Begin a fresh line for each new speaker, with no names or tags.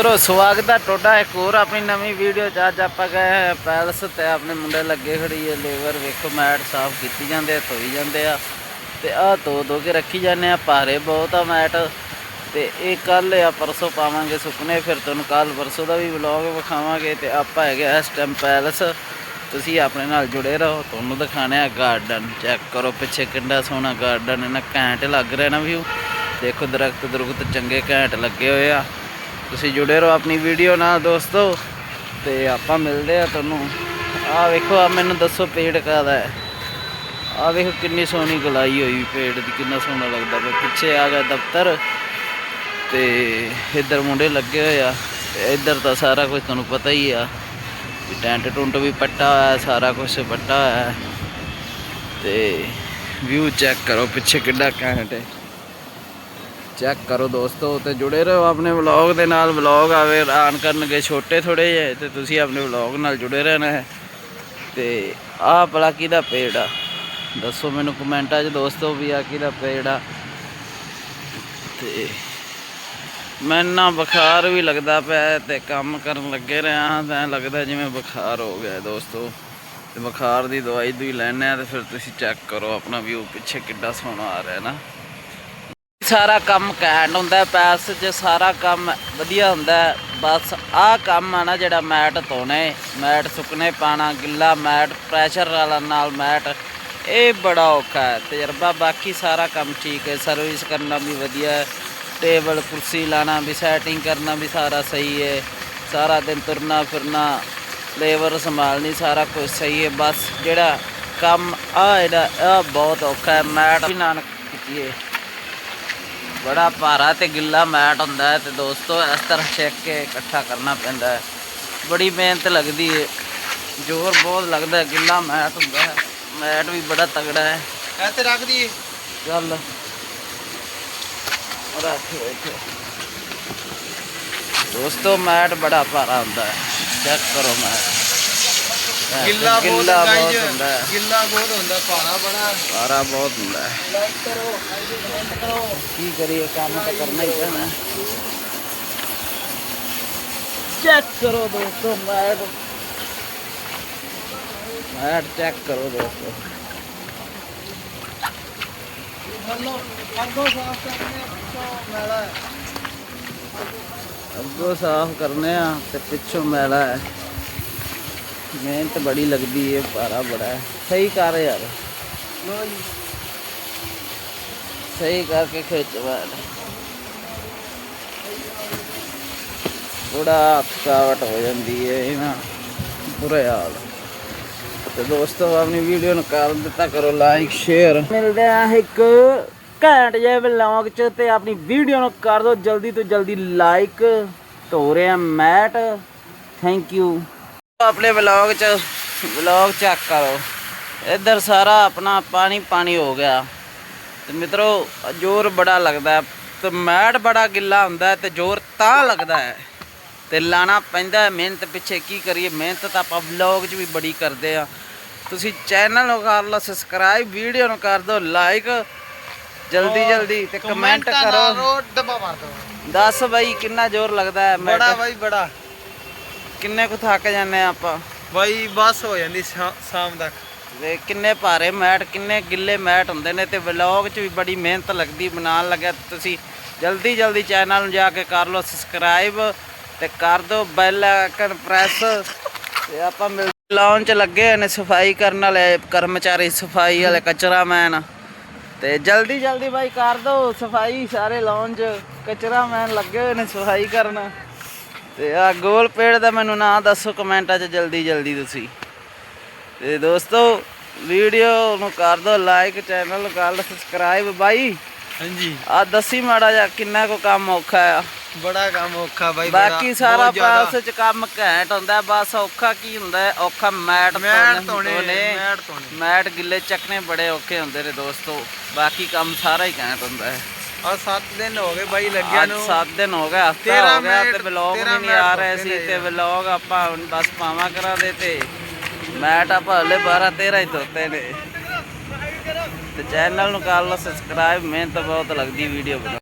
ਮਿੱਤਰੋ, ਸਵਾਗਤ ਹੈ ਤੁਹਾਡਾ ਇੱਕ ਹੋਰ ਆਪਣੀ ਨਵੀਂ ਵੀਡੀਓ ਚ। ਅੱਜ ਆਪਾਂ ਗਏ ਪੈਲਸ ਤੇ ਆਪਣੇ ਮੁੰਡੇ ਲੱਗੇ ਖੜੀ ਹੈ, ਲੇਬਰ ਵੇਖੋ, ਮੈਟ ਸਾਫ਼ ਕੀਤੀ ਜਾਂਦੇ ਆ, ਧੋਈ ਜਾਂਦੇ ਆ। ਤੇ ਆਹ ਧੋ ਧੋ ਕੇ ਰੱਖੀ ਜਾਂਦੇ ਆ, ਭਾਰੇ ਬਹੁਤ ਆ ਮੈਟ। ਤੇ ਇਹ ਕੱਲ ਆ ਪਰਸੋਂ ਪਾਵਾਂਗੇ ਸੁਪਨੇ, ਫਿਰ ਤੁਹਾਨੂੰ ਕੱਲ ਪਰਸੋਂ ਦਾ ਵੀ ਵਲੌਗ ਵਿਖਾਵਾਂਗੇ। ਤੇ ਆਪਾਂ ਹੈਗੇ ਆ ਇਸ ਟਾਈਮ ਪੈਲਸ। ਤੁਸੀਂ ਆਪਣੇ ਨਾਲ ਜੁੜੇ ਰਹੋ, ਤੁਹਾਨੂੰ ਦਿਖਾਣੇ ਆ ਗਾਰਡਨ ਚੈੱਕ ਕਰੋ ਪਿੱਛੇ ਕਿੰਨਾ ਸੋਹਣਾ ਗਾਰਡਨ ਇਹਨਾਂ ਘੈਂਟ ਲੱਗ ਰਿਹਾ ਨਾ ਵਿਊ ਦੇਖੋ ਦਰਖਤ ਦਰਖਤ ਚੰਗੇ ਘੈਂਟ ਲੱਗੇ ਹੋਏ ਆ। ਤੁਸੀਂ ਜੁੜੇ ਰਹੋ ਆਪਣੀ ਵੀਡੀਓ ਨਾਲ ਦੋਸਤੋ ਤੇ ਆਪਾਂ ਮਿਲਦੇ ਆ ਤੁਹਾਨੂੰ। ਆਹ ਵੇਖੋ ਆ ਮੈਨੂੰ ਦੱਸੋ ਪੇੜ ਕਾਦਾ ਹੈ? ਆਹ ਵੇਖੋ ਕਿੰਨੀ ਸੋਹਣੀ ਗਲਾਈ ਹੋਈ ਪੇੜ ਦੀ, ਕਿੰਨਾ ਸੋਹਣਾ ਲੱਗਦਾ ਪਿਆ। ਪਿੱਛੇ ਆ ਗਿਆ ਦਫ਼ਤਰ ਤੇ ਇੱਧਰ ਮੁੰਡੇ ਲੱਗੇ ਹੋਏ ਆ। ਇੱਧਰ ਤਾਂ ਸਾਰਾ ਕੁਝ ਤੁਹਾਨੂੰ ਪਤਾ ਹੀ ਆ ਟੈਂਟ ਟੁੰਟ ਵੀ ਪੱਟਾ ਹੋਇਆ, ਸਾਰਾ ਕੁਝ ਪੱਟਾ ਹੋਇਆ। ਹੈ। ਤੇ ਵਿਊ ਚੈੱਕ ਕਰੋ ਪਿੱਛੇ ਕਿੱਡਾ ਘੈਂਟ ਹੈ। ਚੈੱਕ ਕਰੋ ਦੋਸਤੋ ਤੇ ਜੁੜੇ ਰਹੋ ਆਪਣੇ ਵਲੌਗ ਦੇ ਨਾਲ। ਵਲੌਗ ਆਵੇ ਆਨ ਕਰਨਗੇ ਛੋਟੇ ਥੋੜੇ ਜਿਹੇ ਤੇ ਤੁਸੀਂ ਆਪਣੇ ਵਲੌਗ ਨਾਲ ਜੁੜੇ ਰਹਿਣਾ ਹੈ। ਤੇ ਆਹ ਭਲਾ ਕਿਹਦਾ ਪੇੜ ਆ। ਦੱਸੋ ਮੈਨੂੰ ਕਮੈਂਟਾਂ 'ਚ ਦੋਸਤੋ ਵੀ ਆ ਕਿਹਦਾ ਪੇੜ ਆ। ਤੇ ਮੈਨੂੰ ਨਾ ਬੁਖਾਰ ਵੀ ਲੱਗਦਾ ਪਿਆ ਹੈ ਤੇ ਕੰਮ ਕਰਨ ਲੱਗੇ ਰਿਹਾ ਹਾਂ ਤਾਂ ਲੱਗਦਾ ਜਿਵੇਂ ਬੁਖਾਰ ਹੋ ਗਿਆ ਦੋਸਤੋ। ਤੇ ਬੁਖਾਰ ਦੀ ਦਵਾਈ ਦੂਈ ਲੈਣੇ ਆ ਤੇ ਫਿਰ ਤੁਸੀਂ ਚੈੱਕ ਕਰੋ ਆਪਣਾ ਵਿਊ ਪਿੱਛੇ ਕਿੱਡਾ ਸੋਹਣਾ ਆ ਰਿਹਾ ਨਾ। ਸਾਰਾ ਕੰਮ ਘੈਂਟ ਹੁੰਦਾ ਪੈਸ 'ਚ ਸਾਰਾ ਕੰਮ ਵਧੀਆ ਹੁੰਦਾ ਬਸ ਆਹ ਕੰਮ ਆ ਨਾ ਜਿਹੜਾ ਮੈਟ ਧੋਣੇ, ਮੈਟ ਸੁੱਕਣੇ ਪਾਣਾ ਗਿੱਲਾ ਮੈਟ, ਪ੍ਰੈਸ਼ਰ ਵਾਲਾ ਨਾਲ ਮੈਟ, ਇਹ ਬੜਾ ਔਖਾ ਹੈ। ਤਜਰਬਾ, ਬਾਕੀ ਸਾਰਾ ਕੰਮ ਠੀਕ ਹੈ, ਸਰਵਿਸ ਕਰਨਾ ਵੀ ਵਧੀਆ ਹੈ, ਟੇਬਲ, ਕੁਰਸੀ ਲਾਣਾ ਵੀ, ਸੈਟਿੰਗ ਕਰਨਾ ਵੀ ਸਾਰਾ ਸਹੀ ਹੈ, ਸਾਰਾ ਦਿਨ ਤੁਰਨਾ ਫਿਰਨਾ, ਲੇਬਰ ਸੰਭਾਲਣੀ ਸਾਰਾ ਕੁਝ ਸਹੀ ਹੈ। ਬਸ ਜਿਹੜਾ ਕੰਮ ਆ, ਇਹਦਾ, ਇਹ ਬਹੁਤ ਔਖਾ ਹੈ, ਮੈਟ ਵੀ ਨਾਨਕ ਕੀਤੀਏ। ਬੜਾ ਭਾਰਾ ਤੇ ਗਿੱਲਾ ਮੈਟ ਹੁੰਦਾ ਹੈ ਤੇ ਦੋਸਤੋ ਇਸ ਤਰ੍ਹਾਂ ਛੇਕ ਕੇ ਇਕੱਠਾ ਕਰਨਾ ਪੈਂਦਾ ਹੈ। ਬੜੀ ਮਿਹਨਤ ਲੱਗਦੀ ਹੈ ਜ਼ੋਰ ਬਹੁਤ ਲੱਗਦਾ ਹੈ ਗਿੱਲਾ ਮੈਟ ਹੁੰਦਾ ਹੈ। ਮੈਟ ਵੀ ਬੜਾ ਤਗੜਾ ਹੈ।
ਇੱਥੇ ਰੱਖ ਦੀ
ਚੱਲ। ਰੱਖ ਇੱਥੇ। ਦੋਸਤੋ ਮੈਟ ਬੜਾ ਭਾਰਾ ਹੁੰਦਾ ਹੈ। ਚੈੱਕ ਕਰੋ ਮੈਟ।
ਗਿੱਲਾ ਬਹੁਤ
ਗਿੱਲਾ
ਹੁੰਦਾ
ਬਹੁਤ
ਜੀ।
ਹੁੰਦਾ। ਹੈ
ਗਿੱਲਾ ਬਹੁਤ ਹੁੰਦਾ ਭਾਰਾ ਬੜਾ।
ਭਾਰਾ ਬਹੁਤ ਹੁੰਦਾ। ਹੈ
ਲਾਈਕ ਕਰੋ ਲਾਈਕ ਕਰੋ
ਕੀ ਕਰੀਏ ਕੰਮ ਤਾਂ ਕਰਨਾ ਹੀ ਪੈਣਾ। ਚੈੱਕ ਕਰੋ ਦੋਸਤੋ ਮੈਟ ਮੈਟ ਚੈੱਕ ਕਰੋ ਦੋਸਤੋ।
ਹਲੋ ਅੱਗੋਂ ਸਾਫ਼ ਕਰਨੇ ਪਿੱਛੋਂ ਮੈਲਾ ਹੈ।
ਅੱਗੋਂ ਸਾਫ਼ ਕਰਨੇ ਆ ਤੇ ਪਿੱਛੋਂ ਮੈਲਾ ਹੈ। ਮਿਹਨਤ ਬੜੀ ਲੱਗਦੀ ਹੈ ਭਾਰਾ ਬੜਾ ਹੈ ਸਹੀ ਕਰ ਯਾਰ। ਸਹੀ ਕਰਕੇ ਖਿੱਚ ਮੈਟ ਥਕਾਵਟ ਹੋ ਜਾਂਦੀ ਹੈ ਇਹ ਬੁਰਾ ਹਾਲ। ਤੇ ਦੋਸਤੋ, ਆਪਣੀ ਵੀਡੀਓ ਨੂੰ ਕਰ ਦਿੱਤਾ ਕਰੋ ਲਾਈਕ, ਸ਼ੇਅਰ। ਮਿਲਦੇ ਆ ਇੱਕ ਘੈਂਟ ਜਿਹੇ ਵਲੌਗ ਚ ਤੇ ਆਪਣੀ ਵੀਡੀਓ ਨੂੰ ਕਰ ਦਿਓ ਜਲਦੀ ਤੋਂ ਜਲਦੀ ਲਾਈਕ। ਧੋ ਰਿਹਾ ਮੈਟ। ਥੈਂਕ ਯੂ ਆਪਣੇ ਵਲੌਗ ਚ ਵਲੌਗ ਚੈੱਕ ਕਰੋ। ਇੱਧਰ ਸਾਰਾ ਆਪਣਾ ਪਾਣੀ ਪਾਣੀ ਹੋ ਗਿਆ। ਤੇ ਮਿੱਤਰੋ ਜ਼ੋਰ ਬੜਾ ਲੱਗਦਾ ਤੇ ਮੈਟ ਬੜਾ ਗਿੱਲਾ ਹੁੰਦਾ ਤੇ ਜ਼ੋਰ ਤਾਂ ਲੱਗਦਾ ਹੈ। ਤੇ ਲਾਣਾ ਪੈਂਦਾ ਮਿਹਨਤ ਪਿੱਛੇ ਕੀ ਕਰੀਏ? ਮਿਹਨਤ ਤਾਂ ਆਪਾਂ ਵਲੌਗ 'ਚ ਵੀ ਬੜੀ ਕਰਦੇ ਆ ਤੁਸੀਂ ਚੈਨਲ ਨੂੰ ਕਰ ਲਓ ਸਬਸਕ੍ਰਾਈਬ ਵੀਡੀਓ ਨੂੰ ਕਰ ਦਿਓ ਲਾਈਕ ਜਲਦੀ ਜਲਦੀ ਤੇ ਕਮੈਂਟ ਕਰੋ।
ਮਾਰ
ਦੱਸ ਬਾਈ ਕਿੰਨਾ ਜ਼ੋਰ ਲੱਗਦਾ ਹੈ
ਬੜਾ ਬਾਈ ਬੜਾ।
ਕਿੰਨੇ ਕੁ ਥੱਕ ਜਾਂਦੇ ਆ ਆਪਾਂ?
ਬਾਈ ਬਸ ਹੋ ਜਾਂਦੀ ਸ਼ਾ- ਸ਼ਾਮ ਤੱਕ।
ਤੇ ਕਿੰਨੇ ਭਾਰੇ ਮੈਟ ਕਿੰਨੇ ਗਿੱਲੇ ਮੈਟ ਹੁੰਦੇ ਨੇ ਤੇ ਵਲੌਗ 'ਚ ਵੀ ਬੜੀ ਮਿਹਨਤ ਲੱਗਦੀ ਬਣਾਉਣ ਲੱਗਿਆ। ਤੇ ਤੁਸੀਂ ਜਲਦੀ ਜਲਦੀ ਚੈਨਲ ਨੂੰ ਜਾ ਕੇ ਕਰ ਲਓ ਸਬਸਕ੍ਰਾਈਬ ਤੇ ਕਰ ਦਿਓ ਬੈਲ ਆਈਕਨ ਪ੍ਰੈਸ ਤੇ ਆਪਾਂ ਮਿਲ ਲਾਉਣ 'ਚ ਲੱਗੇ ਹੋਏ ਨੇ ਸਫ਼ਾਈ ਕਰਨ ਵਾਲੇ ਕਰਮਚਾਰੀ ਸਫ਼ਾਈ ਵਾਲੇ ਕਚਰਾ ਮੈਨ ਤੇ ਜਲਦੀ ਜਲਦੀ ਬਾਈ ਕਰ ਦਿਓ ਸਫ਼ਾਈ ਸਾਰੇ ਲਾਉਣ 'ਚ ਕਚਰਾ ਮੈਨ ਲੱਗੇ ਹੋਏ ਨੇ ਸਫ਼ਾਈ ਕਰਨ। ਤੇ ਆ ਗੋਲ ਪੇੜ ਦਾ ਮੈਨੂੰ ਨਾਂ ਦੱਸੋ ਕਮੈਂਟਾਂ 'ਚ ਜਲਦੀ ਜਲਦੀ ਤੁਸੀਂ। ਤੇ ਦੋਸਤੋ ਵੀਡੀਓ ਨੂੰ ਕਰ ਦਿਓ ਲਾਈਕ ਚੈਨਲ ਨੂੰ ਕਰ ਸਬਸਕ੍ਰਾਈਬ ਬਾਈ।
ਹਾਂਜੀ।
ਆ ਦੱਸੀ ਮਾੜਾ ਜਿਹਾ ਕਿੰਨਾ ਕੋ ਕੰਮ ਔਖਾ ਆ।
ਬੜਾ ਕੰਮ ਔਖਾ ਬਾਈ
ਬਾਕੀ ਸਾਰਾ। ਪਾਸ ਚ ਕੰਮ ਘੈਂਟ ਹੁੰਦਾ ਬਸ ਔਖਾ ਕੀ ਹੁੰਦਾ? ਔਖਾ
ਧੋਣੇ, ਮੈਟ ਧੋਣੇ।
ਮੈਟ ਗਿੱਲੇ ਚੱਕਣੇ ਬੜੇ ਔਖੇ ਹੁੰਦੇ ਨੇ ਦੋਸਤੋ ਬਾਕੀ ਕੰਮ ਸਾਰਾ ਹੀ ਘੈਂਟ ਹੁੰਦਾ ਹੈ।
ਆ 7 ਦਿਨ ਹੋ ਗਏ ਬਾਈ ਲੱਗਿਆ
ਅੱਜ
ਨੂੰ।
7 ਦਿਨ ਹੋ ਗਏ ਹਫਤਾ
ਤੇਰਾਂ
ਹੋ ਗਿਆ ਤੇ
ਮਿੰਟ-
ਵਲੌਗ
ਤੇਰਾਂ
ਵੀ ਨਹੀਂ ਆ ਰਹੇ
ਧੋਤੇ
ਸੀ
ਨੇ
ਤੇ
ਯਾਰ।
ਵਲੌਗ ਆਪਾਂ ਹੁਣ ਬਸ ਪਾਵਾਂ ਕਰਾਂਦੇ ਤੇ। ਮੈਟ ਆਪਾਂ ਹਲੇ 12 13 ਹੀ ਧੋਤੇ ਨੇ। ਤੇ ਚੈਨਲ ਨੂੰ ਕਰ ਲਓ ਸਬਸਕ੍ਰਾਈਬ ਮਿਹਨਤ ਬਹੁਤ ਲੱਗਦੀ ਵੀਡੀਓ ਬਣਾ